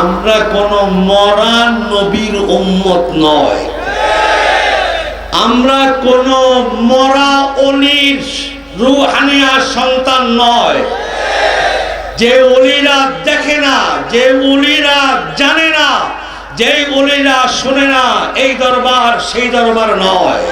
আমরা কোন মরা নবীর উম্মত নয়। আমরা কোন মরা অলির রুহানিয়া সন্তান নয়। যে অলিরা দেখে না, যে অলিরা জানে না, যে অলিরা শোনে না, এই দরবার সেই দরবার নয়।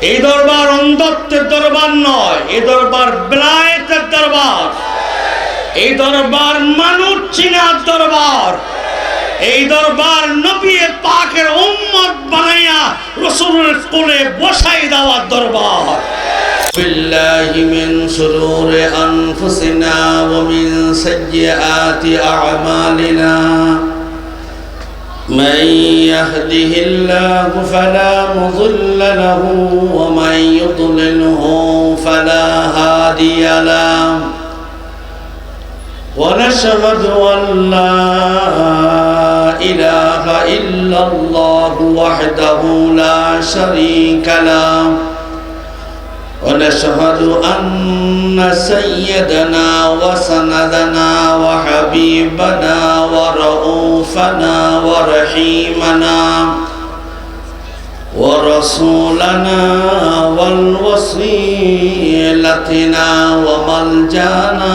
এই দরবার অন্ধত্বের দরবার নয়, এই দরবার বেলায়েতের দরবার। এই দরবার মানুষ চিনার দরবার এই দরবার নবী পাকের উম্মত বানাইয়া রসুলের কোলে বসাই দেওয়ার দরবার بالله من شرور أنفسنا ومن سيئات أعمالنا من يهده الله فلا مضل له ومن يضلله فلا هادي له ونشهد أن لا إله إلا الله وحده لا شريك له. ونشهد أن سيدنا وسندنا وحبيبنا ورؤوفنا ورحيمنا ورسولنا والوصيلتنا وملجأنا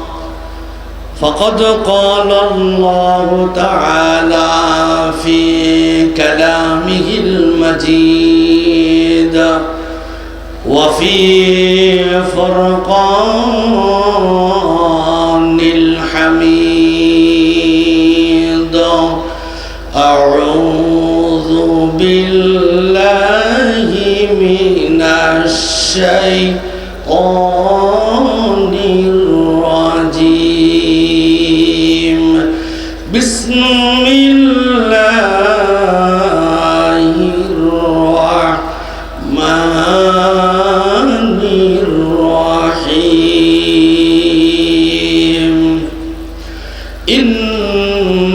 فقد قال الله تعالى في كلامه المجيد وفي فرقان الحميد أعوذ بالله من الشيطان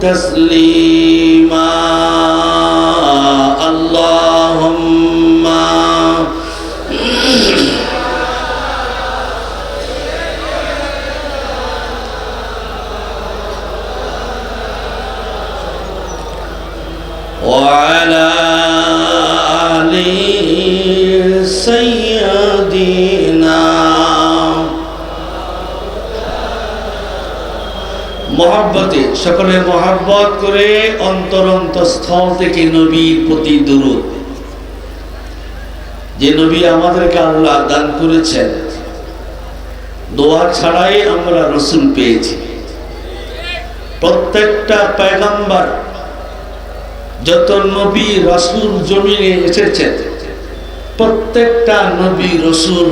تسليما মহাব্বতে, সকলে মহাব্বত করে অন্তর স্থল থেকে নবীর প্রতি দূরত যে নবী আমাদেরকে আল্লাহ দান করেছেন, দোয়া ছাড়াই আমরা রসুল পেয়েছি। প্রত্যেকটা পেগাম্বার যত নবী রসুল জমিনে এসেছেন, প্রত্যেকটা নবী রসুল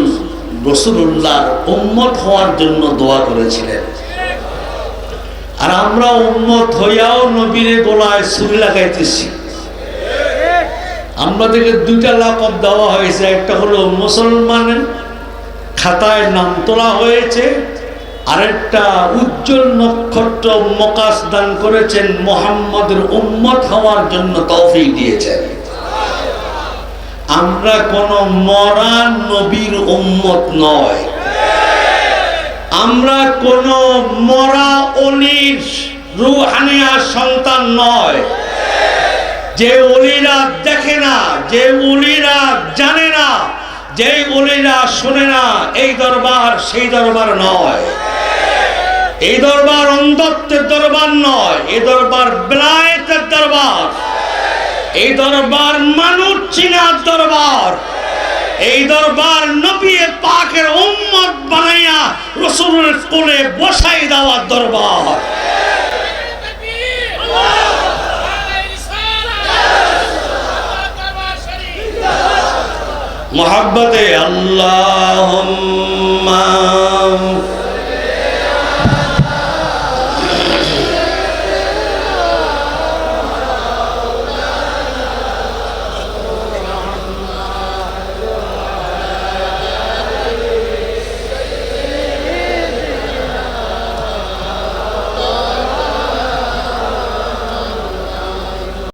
রসুল্লাহর উম্মত হওয়ার জন্য দোয়া করেছিলেন। আর আমরা উম্মত হইয়াও নবীরে গোলায় সুরি লাগাইতেছি। আমাদেরকে দুইটা লাকব দেওয়া হয়েছে, একটা হলো মুসলমানের খাতায় নাম তোলা হয়েছে, আরেকটা উজ্জ্বল নক্ষত্র মকাশ দান করেছেন, মোহাম্মদের উম্মত হওয়ার জন্য তৌফিক দিয়েছেন। আমরা কোন মরা নবীর উম্মত নয়। আমরা কোন মরা অলির রুহানিয়া সন্তান নয়। যে অলিরা দেখে না, যে অলিরা জানে না, যে অলিরা শোনে না, এই দরবার সেই দরবার নয়। এই দরবার অন্ধত্বের দরবার নয়, এই দরবার বেলায়েতের দরবার। এই দরবার মানুষ চিনার দরবার। এই দরবার নবী পাকের উম্মত বানাইয়া রসুলের কোলে বসাই দেওয়ার দরবার। মোহাব্বতে আল্লাহ